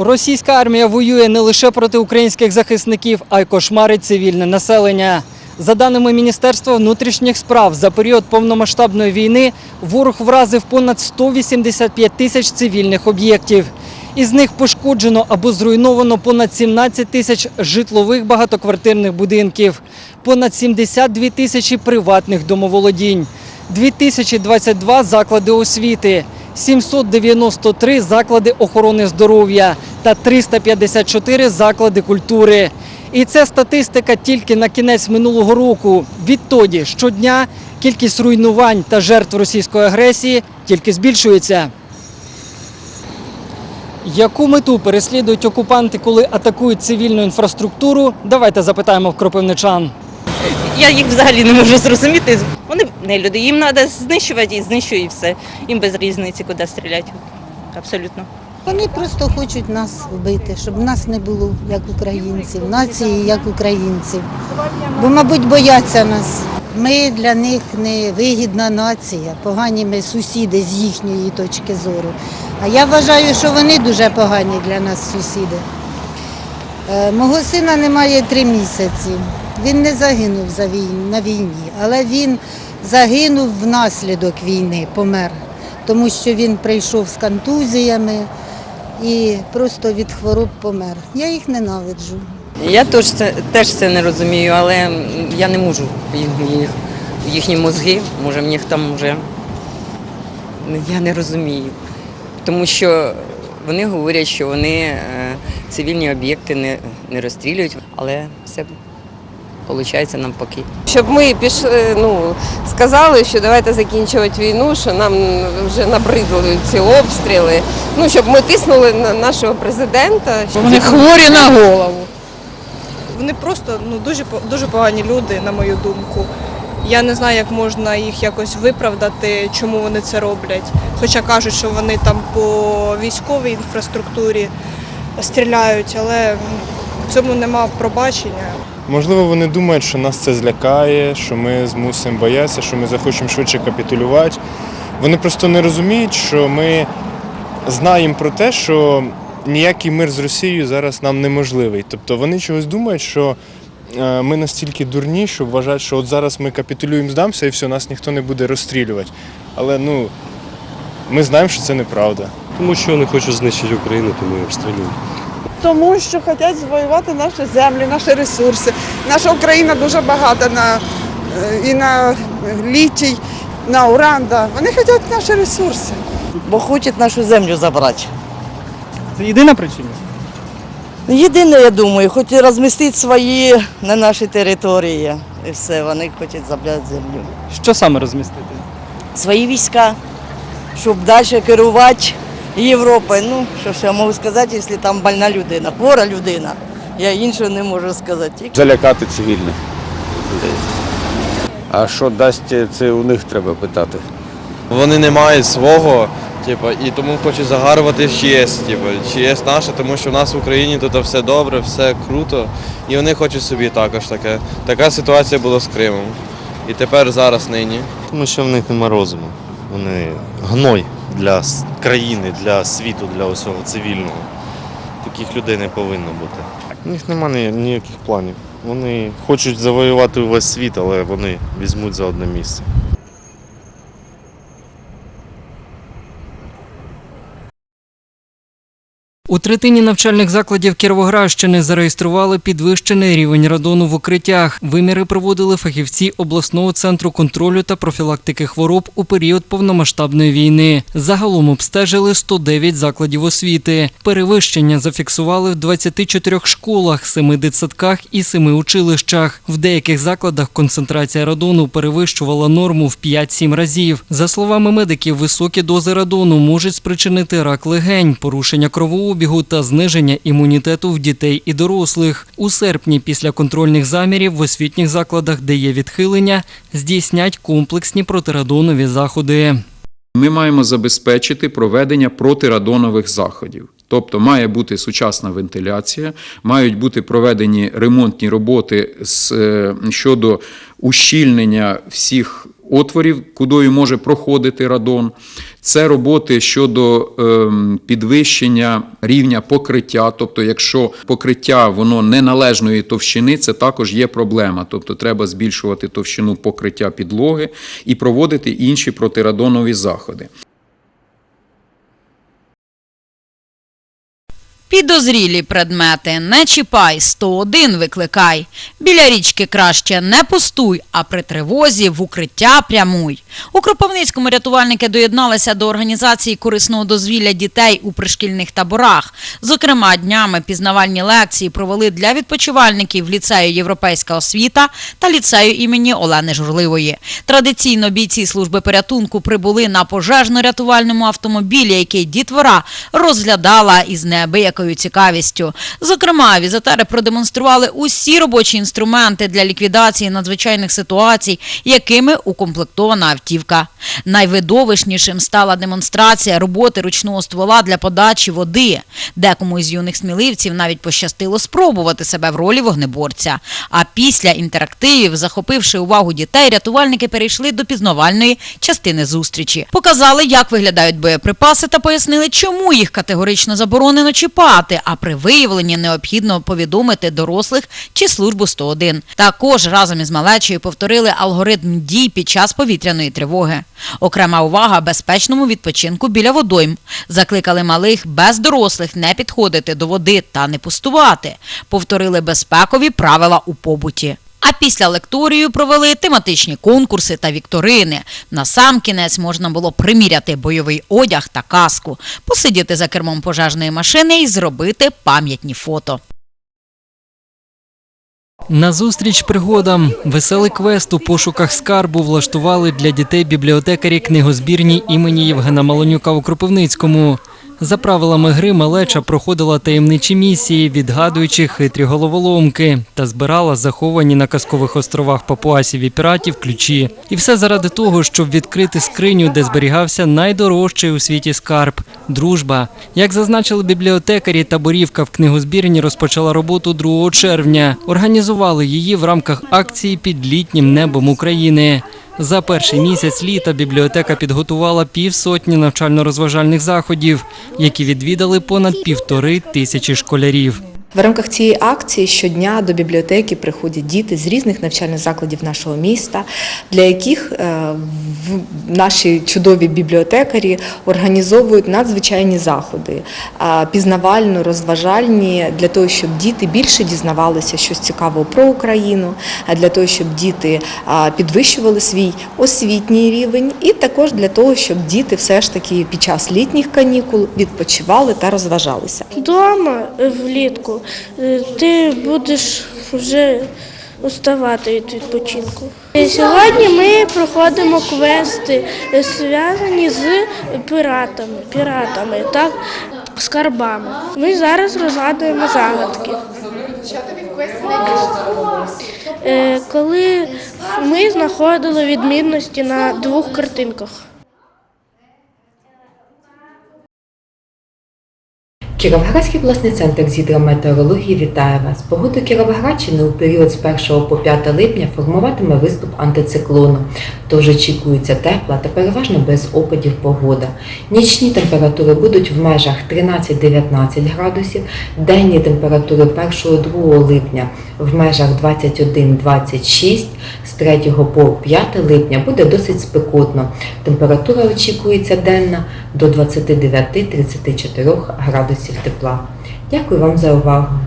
Російська армія воює не лише проти українських захисників, а й кошмарить цивільне населення. За даними Міністерства внутрішніх справ, за період повномасштабної війни ворог вразив понад 185 тисяч цивільних об'єктів. Із них пошкоджено або зруйновано понад 17 тисяч житлових багатоквартирних будинків, понад 72 тисячі приватних домоволодінь, 2022 заклади освіти, 793 заклади охорони здоров'я та 354 заклади культури. І це статистика тільки на кінець минулого року. Відтоді щодня кількість руйнувань та жертв російської агресії тільки збільшується. Яку мету переслідують окупанти, коли атакують цивільну інфраструктуру? Давайте запитаємо в кропивничан. Я їх взагалі не можу зрозуміти. Вони не люди. Їм треба знищувати і знищують і все. Їм без різниці, куди стріляти. Абсолютно. Вони просто хочуть нас вбити, щоб нас не було як українців, нації як українців. Бо, мабуть, бояться нас. Ми для них не вигідна нація, погані ми сусіди з їхньої точки зору. А я вважаю, що вони дуже погані для нас сусіди. Е, Мого сина немає три місяці. Він не загинув за війн- на війні, але він загинув внаслідок війни, помер, тому що він прийшов з контузіями і просто від хвороб помер. Я їх ненавиджу. Я теж це, теж це не розумію, але я не можу їх, їх, їхні мозги, може, в них там вже я не розумію. Тому що вони говорять, що вони е, цивільні об'єкти не, не розстрілюють, але все виходить навпаки. Щоб ми пішли, ну сказали, що давайте закінчувати війну, що нам вже набридли ці обстріли. Ну щоб ми тиснули на нашого президента. щоб- Вони хворі на голову. Вони просто ну дуже дуже погані люди, на мою думку. Я не знаю, як можна їх якось виправдати, чому вони це роблять. Хоча кажуть, що вони там по військовій інфраструктурі стріляють, але в цьому нема пробачення. Можливо, вони думають, що нас це злякає, що ми змусимо боятися, що ми захочемо швидше капітулювати. Вони просто не розуміють, що ми знаємо про те, що ніякий мир з Росією зараз нам неможливий. Тобто вони чогось думають, що е, ми настільки дурні, що вважають, що от зараз ми капітулюємо, здамося і все, нас ніхто не буде розстрілювати. Але ну, ми знаємо, що це неправда. Тому що вони хочуть знищити Україну, тому і обстрілюють. Тому що хочуть завоювати наші землі, наші ресурси. Наша Україна дуже багата на е, і на літій, на уран. Да. Вони хочуть наші ресурси. бо хочуть нашу землю забрати. Це єдина причина. Єдине, я думаю, хочуть розмістити свої на нашій території. І все, вони хочуть забрати землю. Що саме розмістити? Свої війська, щоб далі керувати Європою. Ну, що ж я можу сказати, якщо там больна людина, хвора людина. Я іншого не можу сказати. Залякати цивільних людей. А що дасть, це у них треба питати. Вони не мають свого, типу, і тому хочуть загарбувати ЧС. Типу, ЧС наше, тому що в нас в Україні тут все добре, все круто. І вони хочуть собі також таке. Така ситуація була з Кримом. І тепер зараз нині. Тому що в них нема розуму. Вони гной для країни, для світу, для усього цивільного. Таких людей не повинно бути. У них немає ніяких планів. Вони хочуть завоювати увесь світ, але вони візьмуть за одне місце. У третині навчальних закладів Кіровоградщини зареєстрували підвищений рівень радону в укриттях. Виміри проводили фахівці обласного центру контролю та профілактики хвороб у період повномасштабної війни. Загалом обстежили 109 закладів освіти. Перевищення зафіксували в 24 школах, 7 дитсадках і 7 училищах. В деяких закладах концентрація радону перевищувала норму в 5-7 разів. За словами медиків, високі дози радону можуть спричинити рак легень, порушення кровообігу та зниження імунітету в дітей і дорослих. У серпні після контрольних замірів в освітніх закладах, де є відхилення, здійснять комплексні протирадонові заходи. Ми маємо забезпечити проведення протирадонових заходів. Тобто має бути сучасна вентиляція, мають бути проведені ремонтні роботи е, щодо ущільнення всіх отворів, кудою може проходити радон. Це роботи щодо ем, підвищення рівня покриття. Тобто, якщо покриття воно неналежної товщини, це також є проблема. Тобто, треба збільшувати товщину покриття підлоги і проводити інші протирадонові заходи. Підозрілі предмети не чіпай, 101 викликай. Біля річки краще не пустуй, а при тривозі в укриття прямуй. У Кропивницькому рятувальники доєдналися до організації корисного дозвілля дітей у пришкільних таборах. Зокрема, днями пізнавальні лекції провели для відпочивальників ліцею Європейська освіта та ліцею імені Олени Журливої. Традиційно бійці служби порятунку прибули на пожежно-рятувальному автомобілі, який дітвора розглядала із неабиякою цікавістю. Зокрема, візитери продемонстрували усі робочі інструменти для ліквідації надзвичайних ситуацій, якими укомплектована автівка. Найвидовищнішим стала демонстрація роботи ручного ствола для подачі води. Декому із юних сміливців навіть пощастило спробувати себе в ролі вогнеборця. А після інтерактивів, захопивши увагу дітей, рятувальники перейшли до пізнавальної частини зустрічі. Показали, як виглядають боєприпаси, та пояснили, чому їх категорично заборонено чіпати. А при виявленні необхідно повідомити дорослих чи службу 101. Також разом із малечею повторили алгоритм дій під час повітряної тривоги. Окрема увага безпечному відпочинку біля водойм. Закликали малих без дорослих не підходити до води та не пустувати. Повторили безпекові правила у побуті. А після лекторію провели тематичні конкурси та вікторини. Насамкінець можна було приміряти бойовий одяг та каску, посидіти за кермом пожежної машини і зробити пам'ятні фото. На зустріч пригодам веселий квест у пошуках скарбу влаштували для дітей бібліотекарі книгозбірні імені Євгена Малонюка у Кропивницькому. За правилами гри малеча проходила таємничі місії, відгадуючи хитрі головоломки, та збирала заховані на казкових островах Папуасів і піратів ключі. І все заради того, щоб відкрити скриню, де зберігався найдорожчий у світі скарб дружба. Як зазначили бібліотекарі, таборівка в книгозбірні розпочала роботу 2 червня. Організували її в рамках акції під літнім небом України. За перший місяць літа бібліотека підготувала півсотні навчально-розважальних заходів, які відвідали понад півтори тисячі школярів. В рамках цієї акції щодня до бібліотеки приходять діти з різних навчальних закладів нашого міста, для яких е, наші чудові бібліотекарі організовують надзвичайні заходи, пізнавально-розважальні для того, щоб діти більше дізнавалися щось цікавого про Україну, для того, щоб діти підвищували свій освітній рівень, і також для того, щоб діти все ж таки під час літніх канікул відпочивали та розважалися. Дома е, влітку е, ти будеш вже уставати від відпочинку. Сьогодні ми проходимо квести, е, зв'язані з піратами, піратами, так, скарбами. Ми зараз розгадуємо загадки. Е, Коли ми знаходили відмінності на двох картинках. Кіровоградський обласний центр з гідрометеорології вітає вас. Погоду Кіровоградщини у період з 1 по 5 липня формуватиме виступ антициклону, тож очікується тепла та переважно без опадів погода. Нічні температури будуть в межах 13-19 градусів, денні температури 1-2 липня в межах 21-26, з 3 по 5 липня буде досить спекотно. Температура очікується денна до 29-34 градусів тепла. Дякую вам за увагу.